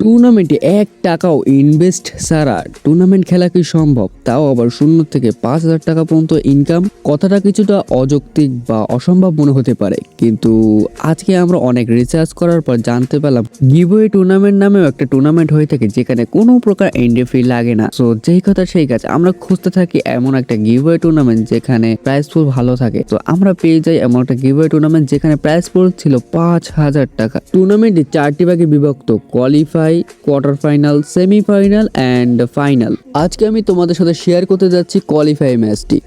টুর্নামেন্টে এক টাকাও ইনভেস্ট ছাড়া টুর্নামেন্ট খেলা কি সম্ভব? তাও আবার শূন্য থেকে পাঁচ হাজার টাকা পর্যন্ত ইনকাম কথাটা কিছুটা অযৌক্তিক বা অসম্ভব মনে হতে পারে। কিন্তু আজকে আমরা অনেক রিসার্চ করার পর জানতে পারলাম গিভওয়ে টুর্নামেন্ট নামেও একটা টুর্নামেন্ট হয়ে থাকে যেখানে কোনো প্রকার এন্ট্রি ফি লাগে না। সো যেই কথা সেই কাজ। আমরা খুঁজতে থাকি এমন একটা গিভওয়ে টুর্নামেন্ট যেখানে প্রাইস পুল ভালো থাকে। তো আমরা পেয়ে যাই এমন একটা গিভওয়ে টুর্নামেন্ট যেখানে প্রাইস পুল ছিল পাঁচ হাজার টাকা। টুর্নামেন্টটি চারটি ভাগে বিভক্ত। Qualify quarter final semifinal and final আজকে আমি তোমাদের সাথে শেয়ার করতে যাচ্ছি কোয়ালিফাই ম্যাচটি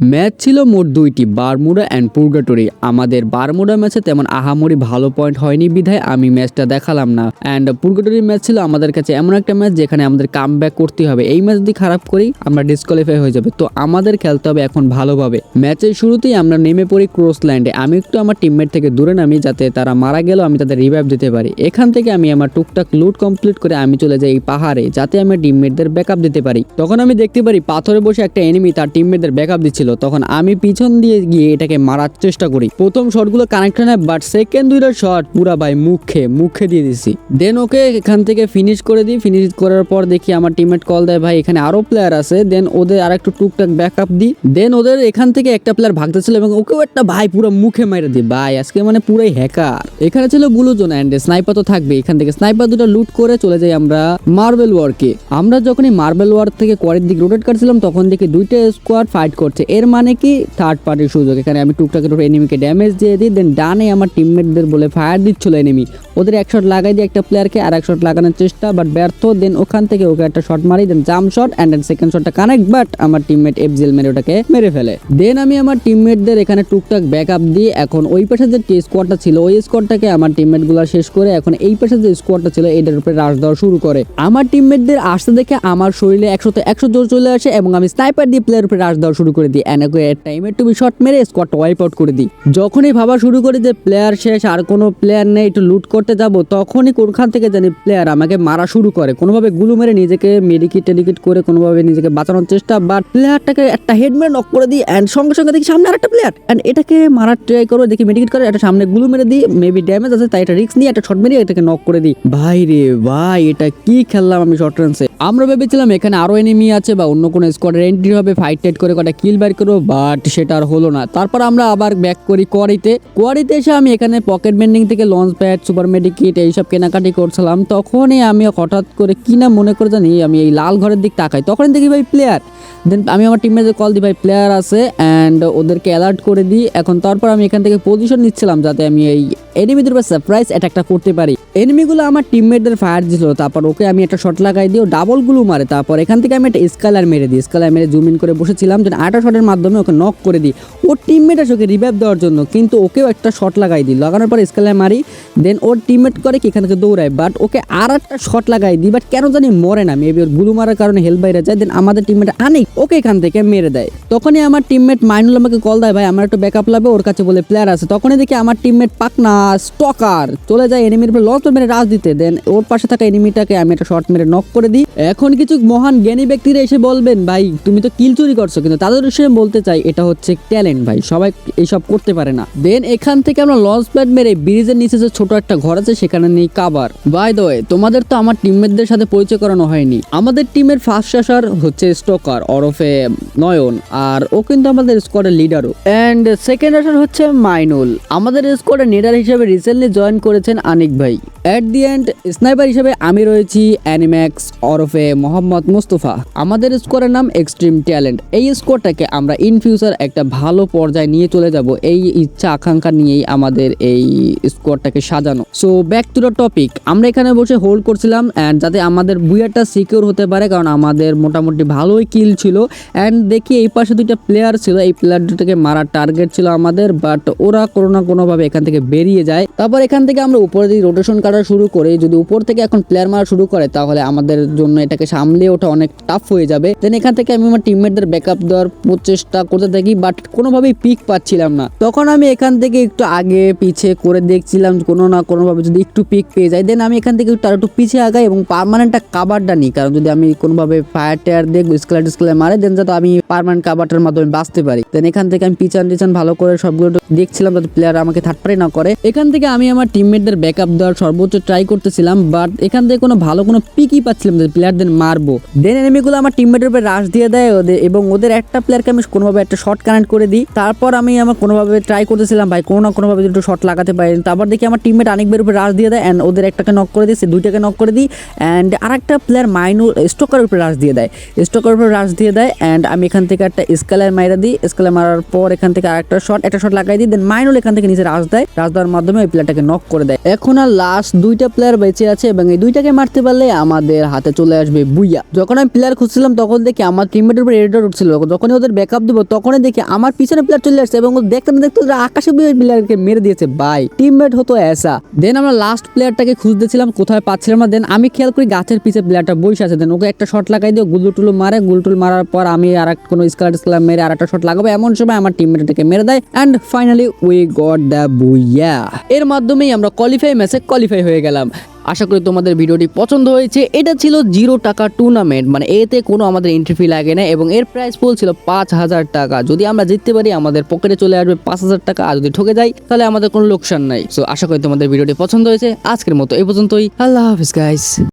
ম্যাচ ছিল মোট দুইটি, বারমুডা অ্যান্ড পুরগাটরি। আমাদের বারমুডা ম্যাচে তেমন আহামরি ভালো পয়েন্ট হয়নি বিধায় আমি ম্যাচটা দেখালাম না। অ্যান্ড পুরগাটরির ম্যাচ ছিল আমাদের কাছে এমন একটা ম্যাচ যেখানে আমাদের কাম ব্যাক করতে হবে। এই ম্যাচ যদি খারাপ করি, আমরা ডিসকোয়ালিফাই হয়ে যাবে। তো আমাদের খেলতে হবে এখন ভালোভাবে। ম্যাচের শুরুতেই আমরা নেমে পড়ি ক্রস ল্যান্ডে আমি একটু আমার টিমমেট থেকে দূরে নামি যাতে তারা মারা গেলেও আমি তাদের রিভাইভ দিতে পারি। এখান থেকে আমি আমার টুকটাক লুট কমপ্লিট করে আমি চলে যাই এই পাহাড়ে, যাতে আমি টিমমেটদের ব্যাকআপ দিতে পারি। তখন আমি দেখতে পারি পাথরে বসে একটা এনিমি তার টিমমেটদের ব্যাকআপ দিচ্ছিল। তখন আমি পিছন দিয়ে গিয়ে এটাকে মারার চেষ্টা করি। প্রথম শটগুলো কানেক্ট হয় বাট সেকেন্ড দুইটা শট পুরা ভাই মুখে মুখে দিয়ে দিছি। দেন ওকে এখান থেকে ফিনিশ করে দিই। ফিনিশ করার পর দেখি আমার টিমমেট কল দেয়, ভাই, এখানে আরও প্লেয়ার আছে। দেন ওদের আর একটু টুকটাক ব্যাকআপ দিই। দেন ওদের এখান থেকে একটা প্লেয়ার ভাগতেছিল এবং ওকেও একটা ভাই পুরো মুখে মেরে দিই। ভাই, আজকে মানে পুরাই হ্যাকার এখানে ছিল ব্লু জোন অ্যান্ড স্নাইপার তো থাকবে এখান থেকে স্নাইপার দুটো লুট করে চলে যাই আমরা মার্বেল ওয়ারকে আমরা যখনই মার্বেল ওয়ার থেকে কোয়ারের দিক রোটেট করছিলাম, তখন দেখি দুইটা স্কোয়াড ফাইট করছে। এর মানে কি? থার্ড পার্টির সুযোগ। এখানে আমি টুকটাক একটু এনিমিকে ড্যামেজ দিয়ে দিই দেন ডানে আমার টিমমেটদের বলে ফায়ার দিচ্ছিল এনিমি ওদের এক শট লাগাই দিয়ে একটা প্লেয়ারকে আর এক শট লাগানোর চেষ্টা বাট ব্যর্থ দেন ওখান থেকে ওকে একটা শট মারি then jump shot and then second শটটা কানেক্ট বাট আমার টিমমেট এফজিএল মেরে ওটাকে মেরে ফেলে। দেন আমি আমার টিমমেটদের এখানে টুকটাক ব্যাকআপ দিই, এখন ওই পাশে যে স্কোয়াডটা ছিল, ওই স্কোয়াডটাকে আমার টিমমেটগুলা শেষ করে এখন এই পাশে যে স্কোয়াডটা ছিল, এটার উপরে রাশ দেওয়া শুরু করে। আমার টিমমেটদের আসতে দেখে আমার শরীরে একশোতে একশো জোর চলে আসে এবং আমি স্নাইপার দিয়ে প্লেয়ার উপরে রাশ দেওয়া শুরু করে দিই। এনাকে টাইমের টুবি শট মেরে স্কোয়াডটা ওয়াইপ আউট করে দিই যখনই ভাবা শুরু করি যে প্লেয়ার শেষ, আর কোনো প্লেয়ার নেই, একটু লুট করতে যাব, তখনই কোনখান থেকে জানি প্লেয়ার আমাকে মারা শুরু করে। কোনোভাবে গুলো মেরে নিজেকে মেডিকিট টেডিকিট করে কোনোভাবে নিজেকে বাঁচানোর চেষ্টা বাট প্লেয়ারটাকে একটা হেডমেট নক করে দিই অ্যান্ড সঙ্গে সঙ্গে দেখি সামনে আরেকটা প্লেয়ার অ্যান্ড এটাকে মারার ট্রাই করো, দেখি মেডিকেট করে, একটা সামনে গুলো মেরে দিই মেবি ড্যামেজ আছে, তাই একটা রিস্ক নিয়ে একটা শট মেরে এটাকে নক করে দিই। ভাই রে, ভাই, এটা কি খেললাম আমি শর্ট রানসে আমরা ভেবেছিলাম এখানে আরও এনিমি আছে বা অন্য কোনো স্কোয়াডের এন্ট্রি হবে ফাইট টাইট করে কটা কিল বাইর করব বাট সেটা আর হলো না। তারপর আমরা আবার ব্যাক করি কোয়ারিতে কোয়ারিতে এসে আমি এখানে পকেট বেন্ডিং থেকে লঞ্চ প্যাড সুপার মেডিকিট এইসব কেনাকাটি করছিলাম। তখনই আমি হঠাৎ করে কিনা মনে করে জানি, আমি এই লাল ঘরের দিক তাকাই। তখন দেখি ভাই প্লেয়ার দেন আমি আমার টিমমেটদের কল দিই, ভাই প্লেয়ার আছে অ্যান্ড ওদেরকে অ্যালার্ট করে দিই। এখন তারপর আমি এখান থেকে পজিশন নিচ্ছিলাম যাতে আমি এই এনিমিদের উপর সারপ্রাইজ অ্যাটাকটা করতে পারি। এনিমিগুলো আমার টিমমেটদের ফায়ার দিছিল, তারপর ওকে আমি একটা শট লাগাই দিই ও ডাবলগুলো মারে। তারপর এখান থেকে আমি একটা স্কালার মেরে দিই। স্কালার মেরে জুম ইন করে বসেছিলাম যেন আটা শটের মাধ্যমে ওকে নক করে দিই। ওর টিমমেট আসে ওকে রিভাইভ দেওয়ার জন্য, কিন্তু ওকেও একটা শট লাগাই দিই। লাগানোর পর স্কালার মারি দেন ওর টিমমেট করে কি এখান থেকে দৌড়ায়। বাট ওকে আর একটা শট লাগাই দিই বাট কেন জানি মরে না। মেবি ওরগুলো মারার কারণে হেল্প বাইরে যায় দেন আমাদের টিমমেট আনেই। ওকে এখান থেকে মেরে দেয়। তখনই আমার টিমমেট মাইনুল আমাকে কল দেয়, ভাই, আমার একটু ব্যাকআপ লাগবে, ওর কাছে বলে প্লেয়ার আছে। তখনই দেখি আমার টিমমেট পাকনা স্টকার চলে যায় এনিমির উপরে লস মেরে রাজ দিতে। দেন ওর পাশে থাকা এনিমিটাকে আমি একটা শর্ট মেরে নক করে দিই। এখন কিছু মহান জ্ঞানী ব্যক্তিরা এসে বলবেন, ভাই, তুমি তো কিল চুরি করছ। কিন্তু তাদের বিষয়ে বলতে চাই, এটা হচ্ছে ট্যালেন্ট ভাই। সবাই এইসব করতে পারে না। দেন এখান থেকে আমরা লঞ্চ প্যাড মেরে ব্রিজের নিচে যে ছোট একটা ঘর আছে, সেখানে নেই কাবার বাই দ্য তোমাদের তো আমার টিমমেটদের সাথে পরিচয় করানো হয়নি। আমাদের টিমের ফার্স্ট আসার হচ্ছে স্টোকার ওরফে নয়ন, আর ও কিন্তু আমাদের স্কোয়াডের লিডারও অ্যান্ড সেকেন্ড আসার হচ্ছে মাইনুল। আমাদের স্কোয়াডের লিডার হিসেবে রিসেন্টলি জয়েন করেছেন আনিক ভাই। অ্যাট দি এন্ড স্নাইপার হিসেবে আমি রয়েছি অ্যানিম্যাক্স ওরফে মোহাম্মদ মুস্তফা। আমাদের স্কোয়ারের নাম এক্সট্রিম ট্যালেন্ট এই স্কোয়ারটাকে আমরা ইন ফিউচার একটা ভালো পর্যায়ে নিয়ে চলে যাব। এই ইচ্ছা, আকাঙ্ক্ষা নিয়েই আমাদের এই স্কোয়ারটাকে সাজানো। So back to the topic আমরা এখানে বসে হোল্ড করছিলাম অ্যান্ড যাতে আমাদের বুয়ারটা সিকিউর হতে পারে, কারণ আমাদের মোটামুটি ভালোই কিল ছিল। অ্যান্ড দেখি এই পাশে দুইটা প্লেয়ার ছিল। এই প্লেয়ার দুটোকে মারার টার্গেট ছিল আমাদের বাট ওরা কোনো না কোনোভাবে এখান থেকে বেরিয়ে যায়। তারপর এখান থেকে আমরা উপরে দিকে রোটেশন কাটা শুরু করি। যদি উপর থেকে এখন প্লেয়ার মারা শুরু করে, তাহলে আমাদের জন্য এটাকে সামলে ওঠা অনেক টাফ হয়ে যাবে। দেন এখান থেকে আমি আমার টিমমেটদের ব্যাকআপ দেওয়ার প্রচেষ্টা করতে থাকি বাট কোনোভাবেই পিক পাচ্ছিলাম না। তখন আমি এখান থেকে একটু আগে পিছে করে দেখছিলাম কোনো না কোনোভাবে যদি একটু পিক পেয়ে যাই দেন আমি এখান থেকে একটু আর একটু পিছে আগাই এবং পার্মানেন্ট কাবারটা নিই। কারণ যদি আমি কোনোভাবে ফায়ার টায়ার দেখব স্কেলার টিস্কেলার মারে দেন যাতে আমি পার্মানেন্ট কাবারটার মাধ্যমে বাঁচতে পারি। দেন এখান থেকে আমি পিছান টিচান ভালো করে সবগুলো দেখছিলাম, যাতে প্লেয়ার আমাকে থার্ড পারি না করে। এখান থেকে আমি আমার টিমমেটদের ব্যাকআপ দেওয়ার সর্বোচ্চ ট্রাই করতেছিলাম বাট এখান থেকে কোনো ভালো কোনো পিকই পাচ্ছিলাম না প্লেয়ারদের মারবো। দেন এনিমিগুলো আমার টিমমেটের উপরে রাশ দিয়ে দেয়, ওদের এবং ওদের একটা প্লেয়ারকে আমি কোনোভাবে একটা শর্ট কানেক্ট করে দিই। তারপর আমি আমার কোনোভাবে ট্রাই করতেছিলাম, ভাই, কোনো না কোনোভাবে একটু শর্ট লাগাতে পারি। তারপর দেখি আমার টিমমেট অনেকবার উপরে রাশ দিয়ে দেয় অ্যান্ড ওদের একটাকে নক করে দিয়েছে দুইটাকে নক করে দিই অ্যান্ড আরেকটা প্লেয়ার মাইনু স্টোকার উপরে রাশ দিয়ে দেয়। স্টোকার উপরে রাশ দিয়ে দেয় অ্যান্ড আমি এখান থেকে একটা স্কেলার মাইরা দিই। স্কেলার মারার পর এখান থেকে আরেকটা শট একটা শট লাগাই দিই দেন মাইনুল এখান থেকে নিচে রাশ দেয়। রাশ দেওয়ার মাধ্যমে ওই প্লেয়ারটাকে নক করে দেয়। এখন আর লাস্ট দুইটা প্লেয়ার বেঁচে আছে, এবং এই দুইটাকে মারতে পারলে আমাদের হাতে চলে আসবে বুইয়া। যখন আমি প্লেয়ার খুঁজছিলাম, তখন দেখি আমার টিমমেটের উপরে রেডার উঠছিল। যখনই ওদের ব্যাকআপ দেবো, তখনই দেখি আমার পিছনে প্লেয়ার চলে আসছে, এবং দেখতে না দেখতে ওরা আকাশে প্লেয়ারকে মেরে দিয়েছে। বাই টিমমেট হতো এসা। দেন আমরা লাস্ট প্লেয়ারটাকে খুঁজতেছিলাম, কোথায় পাচ্ছিলাম না। দেন আমি খেয়াল করি গাছের পিছে প্লেয়ারটা বসে আছে। দেন ওকে একটা শট লাগাই দিয়ে গুলু টুলু মারে গুল টুল মারার পর আমি আর এক কোনো স্কেলার টিস্কেলার মেরে আর একটা শট লাগাবো। এমন সময় আমার টিমমেটটাকে মেরে দেয় and finally we got the booyah এর মাধ্যমেই আমরা কোয়ালিফাই ম্যাচে কোয়ালিফাই হয়ে গেলাম। আশা করি তোমাদের ভিডিওটি পছন্দ হয়েছে। এটা ছিল জিরো টাকা টুর্নামেন্ট মানে এতে কোনো আমাদের এন্ট্রি ফি লাগে না এবং এর প্রাইস পুল ছিল পাঁচ হাজার টাকা। যদি আমরা জিততে পারি, আমাদের পকেটে চলে আসবে পাঁচ হাজার টাকা। আর যদি ঠকে যাই, তাহলে আমাদের কোনো লোকসান নাই। সো আশা করি তোমাদের ভিডিওটি পছন্দ হয়েছে। আজকের মতো এই পর্যন্তই। আল্লাহ হাফিজ গাইস